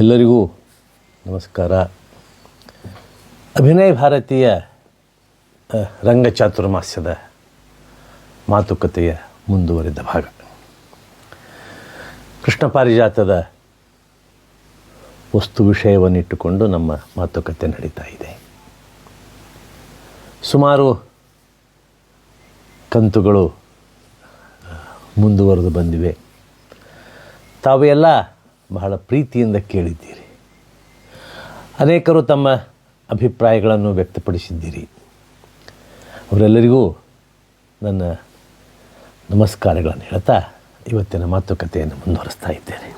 ಎಲ್ಲರಿಗೂ ನಮಸ್ಕಾರ. ಅಭಿನಯ ಭಾರತೀಯ ರಂಗಚಾತುರ್ಮಾಸ್ಯದ ರಂಗ ಚಾತುರ್ಮಾಸ್ಯದ ಮಾತುಕತೆಯ ಮುಂದುವರಿದ ಭಾಗ. ಕೃಷ್ಣ ಪಾರಿಜಾತದ ವಸ್ತು ವಿಷಯವನ್ನಿಟ್ಟುಕೊಂಡು ನಮ್ಮ ಮಾತುಕತೆ ನಡೀತಾ ಇದೆ. ಸುಮಾರು ಕಂತುಗಳು ಮುಂದುವರೆದು ಬಂದಿವೆ. ತಾವೆಲ್ಲ ಬಹಳ ಪ್ರೀತಿಯಿಂದ ಕೇಳಿದ್ದೀರಿ. ಅನೇಕರು ತಮ್ಮ ಅಭಿಪ್ರಾಯಗಳನ್ನು ವ್ಯಕ್ತಪಡಿಸಿದ್ದೀರಿ. ಅವರೆಲ್ಲರಿಗೂ ನನ್ನ ನಮಸ್ಕಾರಗಳನ್ನು ಹೇಳ್ತಾ ಇವತ್ತಿನ ಮಾತುಕತೆಯನ್ನು ಮುಂದುವರಿಸ್ತಾ ಇದ್ದೇನೆ.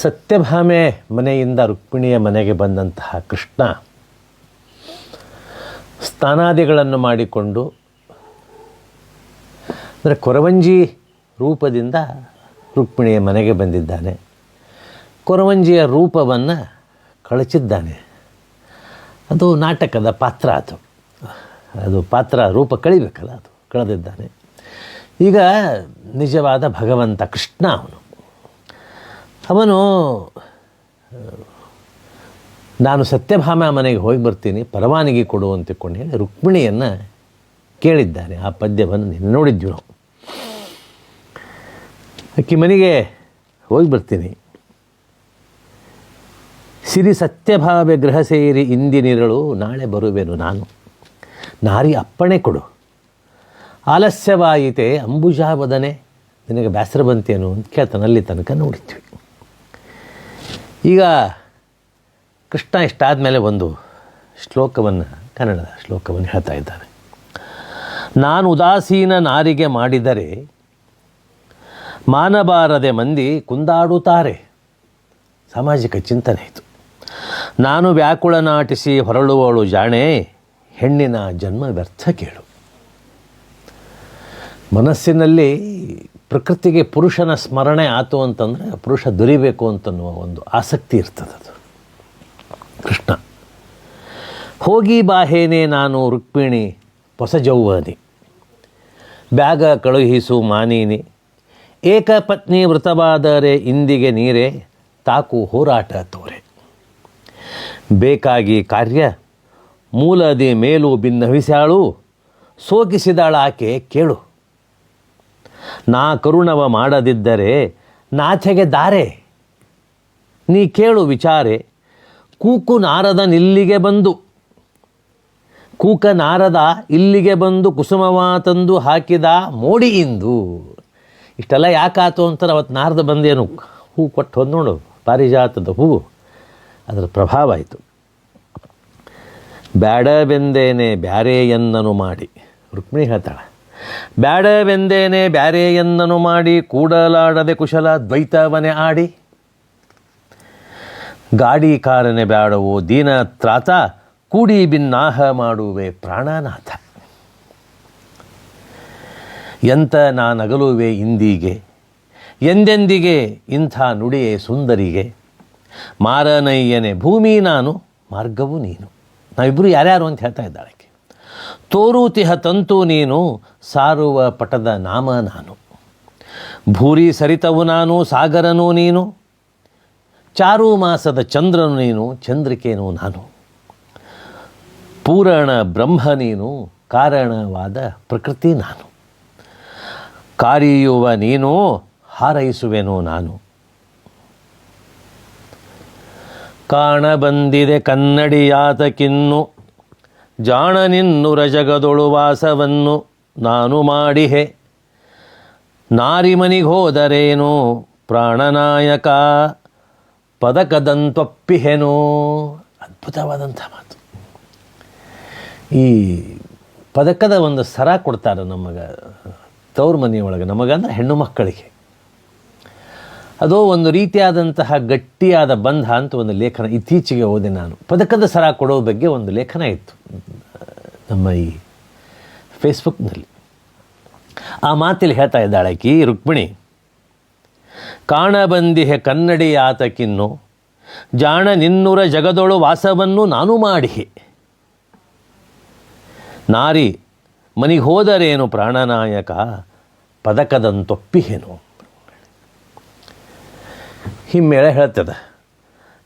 ಸತ್ಯಭಾಮೆ ಮನೆಯಿಂದ ರುಕ್ಮಿಣಿಯ ಮನೆಗೆ ಬಂದಂತಹ ಕೃಷ್ಣ ಸ್ನಾನಾದಿಗಳನ್ನು ಮಾಡಿಕೊಂಡು, ಅಂದರೆ ಕೊರವಂಜಿ ರೂಪದಿಂದ ರುಕ್ಮಿಣಿಯ ಮನೆಗೆ ಬಂದಿದ್ದಾನೆ. ಕೊರವಂಜಿಯ ರೂಪವನ್ನು ಕಳಚಿದ್ದಾನೆ. ಅದು ನಾಟಕದ ಪಾತ್ರ ಅದು. ಅದು ಪಾತ್ರ ರೂಪ ಕಳಿಬೇಕಲ್ಲ ಅದು, ಕಳೆದಿದ್ದಾನೆ. ಈಗ ನಿಜವಾದ ಭಗವಂತ ಕೃಷ್ಣ ಅವನು. ಅವನು, ನಾನು ಸತ್ಯಭಾಮ ಮನೆಗೆ ಹೋಗಿ ಬರ್ತೀನಿ, ಪರವಾನಗಿ ಕೊಡು ಅಂತಕೊಂಡು ಹೇಳಿ ರುಕ್ಮಿಣಿಯನ್ನು ಕೇಳಿದ್ದಾನೆ. ಆ ಪದ್ಯವನ್ನು ನಿನ್ನೆ ನೋಡಿದ್ವಿ ನಾವು ಅಕ್ಕಿ ಮನೆಗೆ ಹೋಗಿ ಬರ್ತೀನಿ. ಸಿರಿ ಸತ್ಯಭಾವೆ ಗೃಹ ಸೇರಿ ಇಂದಿನಿರಳು, ನಾಳೆ ಬರುವೆನು ನಾನು. ನಾರಿ ಅಪ್ಪಣೆ ಕೊಡು. ಆಲಸ್ಯವಾಯಿತೆ ಅಂಬುಜಾವದನೆ ನಿನಗೆ ಬೇಸರ ಬಂತೇನು ಅಂತ ಕೇಳ್ತಾನೆ, ಅಲ್ಲಿ ತನಕ ನೋಡಿದ್ವಿ. ಈಗ ಕೃಷ್ಣ ಇಷ್ಟಾದ ಮೇಲೆ ಒಂದು ಶ್ಲೋಕವನ್ನು, ಕನ್ನಡದ ಶ್ಲೋಕವನ್ನು ಹೇಳ್ತಾ ಇದ್ದಾನೆ ನಾನು ಉದಾಸೀನ ನಾರಿಗೆ ಮಾಡಿದರೆ ಮಾನಬಾರದೆ ಮಂದಿ ಕುಂದಾಡುತ್ತಾರೆ. ಸಾಮಾಜಿಕ ಚಿಂತನೆ ಇದು. ನಾನು ವ್ಯಾಕುಳ ನಾಟಿಸಿ ಹೊರಳುವವಳು ಜಾಣೆ, ಹೆಣ್ಣಿನ ಜನ್ಮ ವ್ಯರ್ಥ ಕೇಳು. ಮನಸ್ಸಿನಲ್ಲಿ ಪ್ರಕೃತಿಗೆ ಪುರುಷನ ಸ್ಮರಣೆ ಆತು ಅಂತಂದರೆ ಪುರುಷ ದೊರಿಬೇಕು ಅಂತನ್ನುವ ಒಂದು ಆಸಕ್ತಿ ಇರ್ತದೆ ಅದು. ಕೃಷ್ಣ, ಹೋಗಿ ಬಾಹೇನೆ ನಾನು ರುಕ್ಮಿಣಿ ಹೊಸಜೌವನಿ ಬ್ಯಾಗ ಕಳುಹಿಸು ಮಾನೀನಿ. ಏಕಪತ್ನಿ ವೃತವಾದರೆ ಇಂದಿಗೆ ನೀರೇ, ತಾಕು ಹೋರಾಟ ತೋರೆ. ಬೇಕಾಗಿ ಕಾರ್ಯ, ಮೂಲದಿ ಮೇಲೂ ಭಿನ್ನವಿಸಾಳು ಸೋಕಿಸಿದಾಳಾಕೆ ಕೇಳು. ನಾ ಕರುಣವ ಮಾಡದಿದ್ದರೆ ನಾಚೆಗೆ ದಾರೆ. ನೀ ಕೇಳು ವಿಚಾರೆ, ಕೂಕು ನಾರದನಿಲ್ಲಿಗೆ ಬಂದು. ಕೂಕ ನಾರದ ಇಲ್ಲಿಗೆ ಬಂದು ಕುಸುಮವ ತಂದು ಹಾಕಿದ ಮೋಡಿಯಿಂದು ಇಷ್ಟೆಲ್ಲ ಯಾಕಾತು ಅಂತಾರೆ ಅವತ್ತು ನಾರದ ಬಂದೇನು? ಹೂ ಕೊಟ್ಟು ಹೋದ್ ನೋಡು, ಪಾರಿಜಾತದ ಹೂ ಅದರ ಪ್ರಭಾವ ಆಯಿತು. ಬ್ಯಾಡವೆಂದೇನೆ ಬ್ಯಾರೆಯನ್ನನು ಮಾಡಿ. ರುಕ್ಮಿಣಿ ಹೇಳ್ತಾಳೆ, ಬ್ಯಾಡವೆಂದೇನೆ ಬ್ಯಾರೆಯನ್ನನು ಮಾಡಿ, ಕೂಡಲಾಡದೆ ಕುಶಲ ದ್ವೈತವನೆ ಆಡಿ. ಗಾಡಿ ಕಾರನೆ ಬ್ಯಾಡವೋ ದೀನ ತ್ರಾತ, ಕೂಡಿ ಬಿನ್ನಾಹ ಮಾಡುವೆ ಪ್ರಾಣನಾಥ. ಎಂತ ನಾನಗಲುವೆ ಇಂದಿಗೆ? ಎಂದೆಂದಿಗೆ ಇಂಥ ನುಡಿಯೇ ಸುಂದರಿಗೆ? ಮಾರನಯ್ಯನೆ ಭೂಮಿ ನಾನು, ಮಾರ್ಗವು ನೀನು. ನಾವಿಬ್ಬರು ಯಾರ್ಯಾರು ಅಂತ ಹೇಳ್ತಾ ಇದ್ದಾಳೆ. ತೋರುತಿಹ ತಂತು ನೀನು, ಸಾರುವ ಪಟದ ನಾಮ ನಾನು. ಭೂರಿ ಸರಿತವು ನಾನು, ಸಾಗರನು ನೀನು. ಚಾರು ಮಾಸದ ಚಂದ್ರನು ನೀನು, ಚಂದ್ರಿಕೆನು ನಾನು. ಪೂರಣ ಬ್ರಹ್ಮ ನೀನು, ಕಾರಣವಾದ ಪ್ರಕೃತಿ ನಾನು. ಕಾರಿಯುವ ನೀನು ಹಾರೈಸುವೆನು ನಾನು. ಕಾಣಬಂದಿದೆ ಕನ್ನಡಿಯಾತಕಿನ್ನು, ಜಾಣ ನಿನ್ನು ರಜಗದೊಳು ವಾಸವನ್ನು ನಾನು ಮಾಡಿಹೆ. ನಾರಿಮನಿಗೋದರೇನು ಪ್ರಾಣನಾಯಕ ಪದಕದಂತ್ವಪ್ಪಿಹೆನು ಅದ್ಭುತವಾದಂಥ ಮಾತು. ಈ ಪದಕದ ಒಂದು ಸರ ಕೊಡ್ತಾರೆ ನಮಗೆ. ತವ್ರ ಮನೆಯೊಳಗೆ, ನಮಗಂದ್ರೆ ಹೆಣ್ಣು ಮಕ್ಕಳಿಗೆ. ಅದು ಒಂದು ರೀತಿಯಾದಂತಹ ಗಟ್ಟಿಯಾದ ಬಂಧ ಅಂತ ಒಂದು ಲೇಖನ ಇತ್ತೀಚೆಗೆ ಓದಿ ನಾನು. ಪದಕದ ಸರ ಕೊಡೋ ಬಗ್ಗೆ ಒಂದು ಲೇಖನ ಇತ್ತು, ನಮ್ಮ ಈ ಫೇಸ್ಬುಕ್ನಲ್ಲಿ. ಆ ಮಾತಲ್ಲಿ ಹೇಳ್ತಾ ಇದ್ದಾಳೆ, ಕಿ ರುಕ್ಮಿಣಿ ಕಾಣಬಂದಿಹೆ ಕನ್ನಡಿ ಆತಕಿನ್ನು ಜಾಣ ನಿನ್ನುರ ಜಗದೊಳು ವಾಸವನ್ನು ನಾನು ಮಾಡಿಹೆ. ನಾರಿ ಮನಿಗೆ ಹೋದರೇನು ಪ್ರಾಣನಾಯಕ? ಪದಕದಂತೊಪ್ಪಿಹೇನು ಹಿಮ್ಮೇಳ ಹೇಳ್ತದೆ.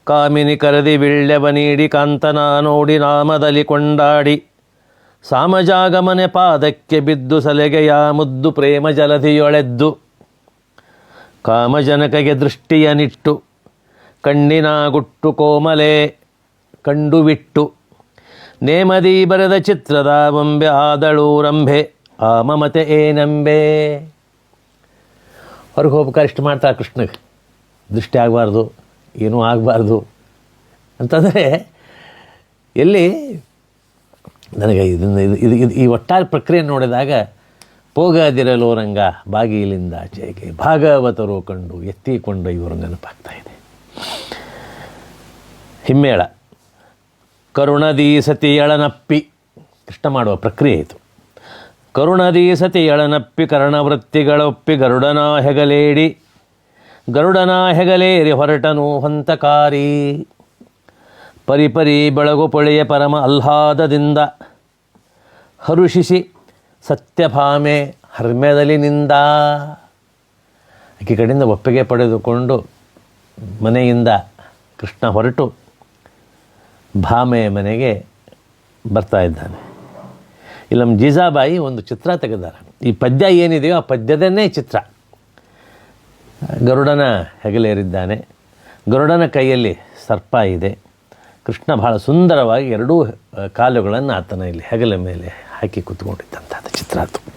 ಕಾಮಿನಿ ಕರೆದಿ ಬಿಳ್ಳೆವ ನೀಡಿ ಕಾಂತನ ನೋಡಿ ನಾಮದಲ್ಲಿ ಕೊಂಡಾಡಿ. ಸಾಮಜಾಗಮನೆ ಪಾದಕ್ಕೆ ಬಿದ್ದು ಸಲಗೆಯ ಮುದ್ದು ಪ್ರೇಮ ಜಲಧಿಯೊಳೆದ್ದು. ಕಾಮಜನಕಗೆ ದೃಷ್ಟಿಯ ನಿಟ್ಟು ಕಣ್ಣಿನ ಗುಟ್ಟು ಕೋಮಲೆ ಕಂಡು ಬಿಟ್ಟು ನೇಮದಿ ಬರೆದ ಚಿತ್ರದ ಬೊಂಬೆ ಆದಳು ರಂಭೆ, ಆ ಮಮತೆ ಏನಂಬೆ ಹೊರಗೆ ಹೋಗ್ಬೇಕಾದ್ರೆ ಇಷ್ಟು ಮಾಡ್ತಾರೆ ಕೃಷ್ಣಗೆ. ದೃಷ್ಟಿ ಆಗಬಾರ್ದು, ಏನೂ ಆಗಬಾರ್ದು. ಅಂತಂದರೆ, ಎಲ್ಲಿ ನನಗೆ ಇದನ್ನು, ಇದು ಇದು ಇದು, ಈ ಒಟ್ಟಾರೆ ಪ್ರಕ್ರಿಯೆ ನೋಡಿದಾಗ, ಪೋಗದಿರಲು ರಂಗ, ಬಾಗಿಲಿಂದ ಆಚೆಗೆ ಭಾಗವತರು ಕಂಡು ಎತ್ತಿಕೊಂಡು ಇವರು ನೆನಪಾಗ್ತಾ ಇದೆ. ಹಿಮ್ಮೇಳ. ಕರುಣದಿ ಸತಿಯಳನಪ್ಪಿ ಕೃಷ್ಣ ಮಾಡುವ ಪ್ರಕ್ರಿಯೆ ಇದು. ಕರುಣದಿ ಸತಿಯಳನಪ್ಪಿ ಕರ್ಣವೃತ್ತಿಗಳೊಪ್ಪಿ ಗರುಡನ ಹೆಗಲೇಡಿ ಗರುಡನ ಹೆಗಲೇರಿ ಹೊರಟನು ಹೊಂತಕಾರಿ. ಪರಿಪರಿ ಬೆಳಗು ಪೊಳೆಯ ಪರಮ ಆಹ್ಲಾದದಿಂದ ಹರುಷಿಸಿ ಸತ್ಯಭಾಮೆ ಹರ್ಮ್ಯದಲಿನಿಂದ ಆಕೆ ಕಡೆಯಿಂದ ಒಪ್ಪಿಗೆ ಪಡೆದುಕೊಂಡು ಮನೆಯಿಂದ ಕೃಷ್ಣ ಹೊರಟು. ಭಾಮೆಯ ಮನೆಗೆ ಬರ್ತಾ ಇದ್ದಾನೆ. ಇಲ್ಲಿ ನಮ್ಮ ಜೀಜಾಬಾಯಿ ಒಂದು ಚಿತ್ರ ತೆಗೆದಾರೆ. ಈ ಪದ್ಯ ಏನಿದೆಯೋ ಆ ಪದ್ಯದನ್ನೇ ಚಿತ್ರ. ಗರುಡನ ಹೆಗಲೇರಿದ್ದಾನೆ. ಗರುಡನ ಕೈಯಲ್ಲಿ ಸರ್ಪ ಇದೆ. ಕೃಷ್ಣ ಬಹಳ ಸುಂದರವಾಗಿ ಎರಡೂ ಕಾಲುಗಳನ್ನು ಆತನ ಇಲ್ಲಿ ಹೆಗಲ ಮೇಲೆ ಹಾಕಿ ಕೂತ್ಕೊಂಡಿದ್ದಂಥದ್ದು ಚಿತ್ರ ಅದು.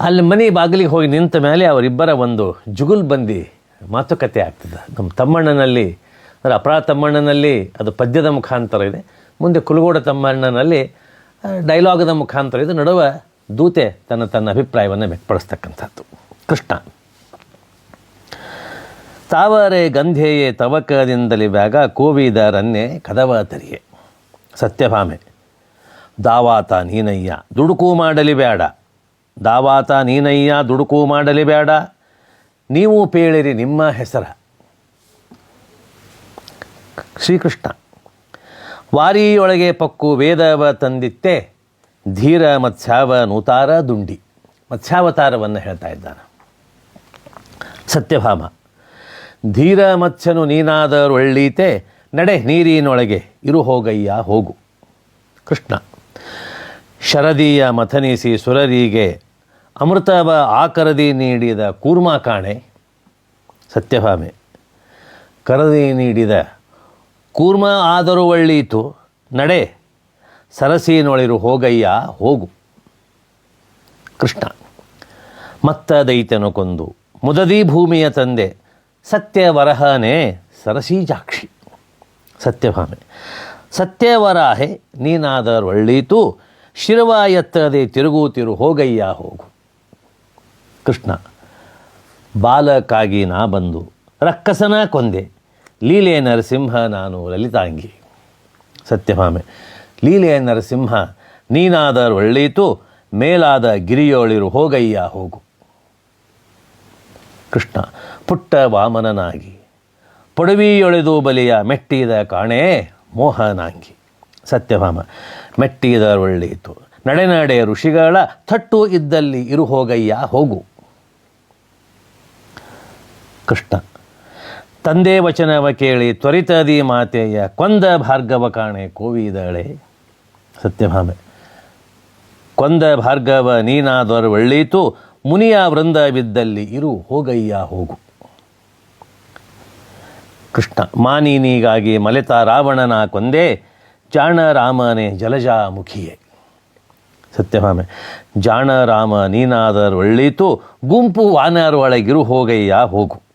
ಅಲ್ಲಿ ಮನೆ ಬಾಗಿಲಿಗೆ ಹೋಗಿ ನಿಂತ ಮೇಲೆ ಅವರಿಬ್ಬರ ಒಂದು ಜುಗುಲ್ ಬಂದಿ ಮಾತುಕತೆ ಆಗ್ತದೆ. ನಮ್ಮ ತಮ್ಮಣ್ಣನಲ್ಲಿ ಅಂದರೆ ಅಪರಾಧ ತಮ್ಮಣ್ಣನಲ್ಲಿ ಅದು ಪದ್ಯದ ಮುಖಾಂತರ ಇದೆ. ಮುಂದೆ ಕುಲಗೋಡ ತಮ್ಮಣ್ಣನಲ್ಲಿ ಡೈಲಾಗದ ಮುಖಾಂತರ ಇದು. ನಡುವೆ ದೂತೆ ತನ್ನ ತನ್ನ ಅಭಿಪ್ರಾಯವನ್ನು ವ್ಯಕ್ತಪಡಿಸ್ತಕ್ಕಂಥದ್ದು. ಕೃಷ್ಣ. ತಾವರೆ ಗಂಧೆಯೇ ತವಕದಿಂದಲಿ ಬ್ಯಾಗ ಕೋವಿದರನ್ನೇ ಕದವ ತರಿಯೆ. ಸತ್ಯಭಾಮೆ. ದಾವಾತ ನೀನಯ್ಯ, ದುಡುಕು ಮಾಡಲಿ ಬೇಡ ದಾವಾತ ನೀನಯ್ಯ, ದುಡುಕು ಮಾಡಲಿ ಬೇಡ ನೀವು ಪೇಳಿರಿ ನಿಮ್ಮ ಹೆಸರ. ಶ್ರೀಕೃಷ್ಣ. ವಾರಿಯೊಳಗೆ ಪಕ್ಕು ವೇದವ ತಂದಿತ್ತೆ, ಧೀರ ಮತ್ಸ್ಯಾವ ನೂತಾರ ದುಂಡಿ. ಮತ್ಸ್ಯಾವತಾರವನ್ನು ಹೇಳ್ತಾ ಇದ್ದಾನೆ. ಸತ್ಯಭಾಮ, ಧೀರ ಮತ್ಸ್ಯನು ನೀನಾದರೊಳ್ಳೀತೆ ನಡೆ ನೀರಿನೊಳಗೆ ಇರು ಹೋಗಯ್ಯ ಹೋಗು. ಕೃಷ್ಣ, ಶರದಿಯ ಮಥನಿಸಿ ಸುರರಿಗೆ, ಅಮೃತವ ಆಕರದಿ ನೀಡಿದ ಕೂರ್ಮ ಕಾಣೆ. ಸತ್ಯಭಾಮೆ, ಕರದಿ ನೀಡಿದ ಕೂರ್ಮ ಆದರೂ ಒಳ್ಳೀತು. ನಡೆ. ಸರಸಿನೊಳಿರು ಹೋಗಯ್ಯ, ಹೋಗು. ಕೃಷ್ಣ. ಮತ್ತ ದೈತ್ಯನು ಕೊಂದು, ಮುದದಿ ಭೂಮಿಯ ತಂದೆ, ಸತ್ಯವರಹನೇ ಸರಸೀಜಾಕ್ಷಿ ಸತ್ಯಭಾಮೆ. ಸತ್ಯವರಾಹೆ, ನೀನಾದರೂ ಒಳ್ಳೀತು. ಶಿರವ ಎತ್ತದೆ ತಿರುಗೂತಿರು, ಹೋಗಯ್ಯ, ಹೋಗು. ಕೃಷ್ಣ. ಬಾಲಕಾಗಿ ನಾ ಬಂದು, ರಕ್ಕಸನ ಕೊಂದೆ. ಲೀಲೆ ನರಸಿಂಹ ನಾನು ಲಲಿತಾಂಗಿ. ಸತ್ಯಭಾಮೆ. ಲೀಲೆಯ ನರಸಿಂಹ, ನೀನಾದರೂ ಒಳ್ಳೆಯಿತು, ಮೇಲಾದ ಗಿರಿಯೋಳಿರು ಹೋಗಯ್ಯ ಹೋಗು. ಕೃಷ್ಣ, ಪುಟ್ಟ ವಾಮನನಾಗಿ. ಪೊಡವಿಯೊಳೆದು ಬಲಿಯ ಮೆಟ್ಟಿದ ಕಾಣೆ ಮೋಹನಾಂಗಿ. ಸತ್ಯಭಾಮ ಒಳ್ಳೆಯಿತು. ನಡೆನಡೆ ಋಷಿಗಳ ಥಟ್ಟು ಇದ್ದಲ್ಲಿ ಇರು ಹೋಗಯ್ಯ ಹೋಗು. ಕೃಷ್ಣ ತಂದೆ ವಚನವ ಕೇಳಿ ತ್ವರಿತದಿ ಮಾತೆಯ ಕೊಂದ ಭಾರ್ಗವ ಕಾಣೆ ಕೋವಿದಳೆ. ಸತ್ಯಭಾಮೆ. ಕೊಂದ ಭಾರ್ಗವ ನೀನಾದವರು ಒಳ್ಳೀತು ಮುನಿಯ ವೃಂದ ಬಿದ್ದಲ್ಲಿ ಇರು, ಹೋಗಯ್ಯ ಹೋಗು. ಕೃಷ್ಣ ಮಾನಿನಿಗಾಗಿ ಮಲೆತ ರಾವಣನ ಕೊಂದೆ ಜಾಣ ರಾಮನೆ ಜಲಜಾಮುಖಿಯೇ. ಸತ್ಯಭಾಮೆ. ಜಾಣ ರಾಮ ನೀನಾದರ್ ಒಳ್ಳೀತು ಗುಂಪು ವಾನರೊಳಗಿರು, ಹೋಗಯ್ಯ ಹೋಗು.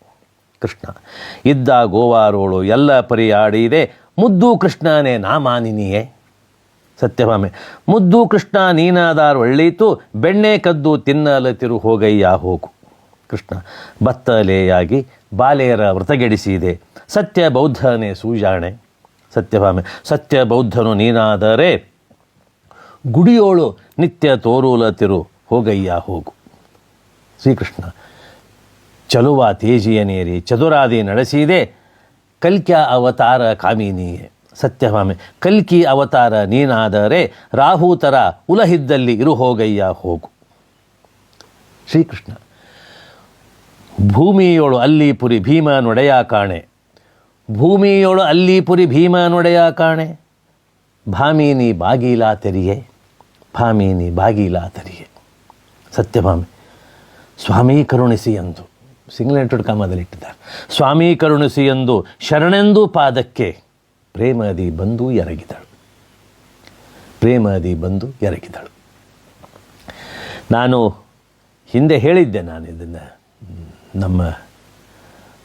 ಕೃಷ್ಣ. ಇದ್ದ ಗೋವಾರೋಳು ಎಲ್ಲ ಪರಿಯಾಡಿದೆ ಮುದ್ದು ಕೃಷ್ಣನೇ ನಾಮಾನಿನಿಯೇ. ಸತ್ಯಭಾಮೆ, ಮುದ್ದು ಕೃಷ್ಣ ನೀನಾದಾರ್ ಒಳ್ಳೀತು ಬೆಣ್ಣೆ ಕದ್ದು ತಿನ್ನಲತಿರು ಹೋಗಯ್ಯ ಹೋಗು. ಕೃಷ್ಣ, ಬತ್ತಲೆಯಾಗಿ ಬಾಲೆಯರ ವ್ರತಗೆಡಿಸಿದೆ. ಸತ್ಯ ಬೌದ್ಧನೇ ಸೂಜಾಣೆ. ಸತ್ಯಭಾಮೆ, ಸತ್ಯ ಬೌದ್ಧನು ನೀನಾದರೆ ಗುಡಿಯೋಳು ನಿತ್ಯ ತೋರುಲತಿರು ಹೋಗಯ್ಯ ಹೋಗು. ಶ್ರೀಕೃಷ್ಣ ಚಲುವ ತೇಜಿಯನೇರಿ ಚದುರಾದಿ ನಡೆಸಿದೆ. ಕಲ್ಕ್ಯ ಅವತಾರ ಕಾಮಿನಿಯೇ, ಸತ್ಯಭಾಮೆ. ಕಲ್ಕಿ ಅವತಾರ ನೀನಾದರೆ, ರಾಹೂತರ ಉಲಹಿದ್ದಲ್ಲಿ ಇರು ಹೋಗಯ್ಯ, ಹೋಗು. ಶ್ರೀಕೃಷ್ಣ. ಭೂಮಿಯೋಳು ಅಲ್ಲಿ ಪುರಿ ಭೀಮ ನೊಡೆಯ ಕಾಣೆ. ಭೂಮಿಯೋಳು ಅಲ್ಲಿ ಪುರಿ ಭೀಮ ನೊಡೆಯ ಕಾಣೆ. ಭಾಮಿನಿ ಬಾಗಿಲ ತೆರಿಗೆ ಭಾಮಿನಿ ಬಾಗಿಲ ತೆರಿಗೆ ಸತ್ಯಭಾಮಿ, ಸ್ವಾಮಿ ಕರುಣಿಸಿ ಎಂದು. ಸಿಂಗಲ್ ಎಂಟು ಕಾಮದಲ್ಲಿ ಇಟ್ಟಿದ್ದಾರೆ ಸ್ವಾಮಿ ಕರುಣಿಸಿ ಎಂದು ಶರಣೆಂದು ಪಾದಕ್ಕೆ ಪ್ರೇಮದಿ ಬಂದು ಎರಗಿದಳು. ಪ್ರೇಮದಿ ಬಂದು ಎರಗಿದಳು. ನಾನು ಹಿಂದೆ ಹೇಳಿದ್ದೆ ನಾನು ಇದನ್ನು, ನಮ್ಮ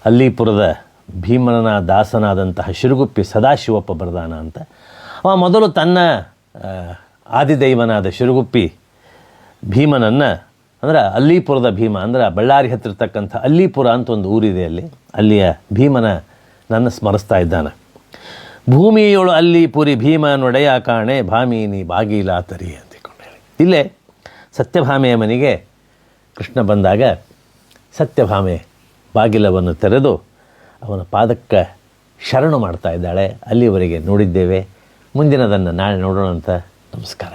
ಅಲ್ಲಿಪುರದ ಭೀಮನ ದಾಸನಾದಂತಹ ಶಿರುಗುಪ್ಪಿ ಸದಾಶಿವಪ್ಪ ಬರದಾನ ಅಂತ. ಅವ ಮೊದಲು ತನ್ನ ಆದಿದೈವನಾದ ಶಿರುಗುಪ್ಪಿ ಭೀಮನನ್ನು ಅಂದ್ರೆ ಅಲ್ಲಿಪುರದ ಭೀಮ, ಅಂದರೆ ಬಳ್ಳಾರಿ ಹತ್ತಿರತಕ್ಕಂಥ ಅಲ್ಲಿಪುರ ಅಂತ ಒಂದು ಊರಿದೆ ಅಲ್ಲಿ. ಅಲ್ಲಿಯ ಭೀಮನ ನನ್ನ ಸ್ಮರಿಸ್ತಾ ಇದ್ದಾನೆ. ಭೂಮಿಯೊಳು ಅಲ್ಲಿ ಪುರಿ ಭೀಮ ನೊಡೆಯ ಕಾಣೆ ಭಾಮಿನಿ ಬಾಗಿಲ ತರಿ ಅಂತಿಕೊಂಡು. ಹೇಳಿ ಇಲ್ಲೇ ಸತ್ಯಭಾಮೆಯ ಮನೆಗೆ ಕೃಷ್ಣ ಬಂದಾಗ ಸತ್ಯಭಾಮೆ ಬಾಗಿಲವನ್ನು ತೆರೆದು ಅವನ ಪಾದಕ್ಕೆ ಶರಣು ಮಾಡ್ತಾ ಇದ್ದಾಳೆ. ಅಲ್ಲಿವರೆಗೆ ನೋಡಿದ್ದೇವೆ. ಮುಂದಿನದನ್ನು ನಾಳೆ ನೋಡೋಣ ಅಂತ ನಮಸ್ಕಾರ.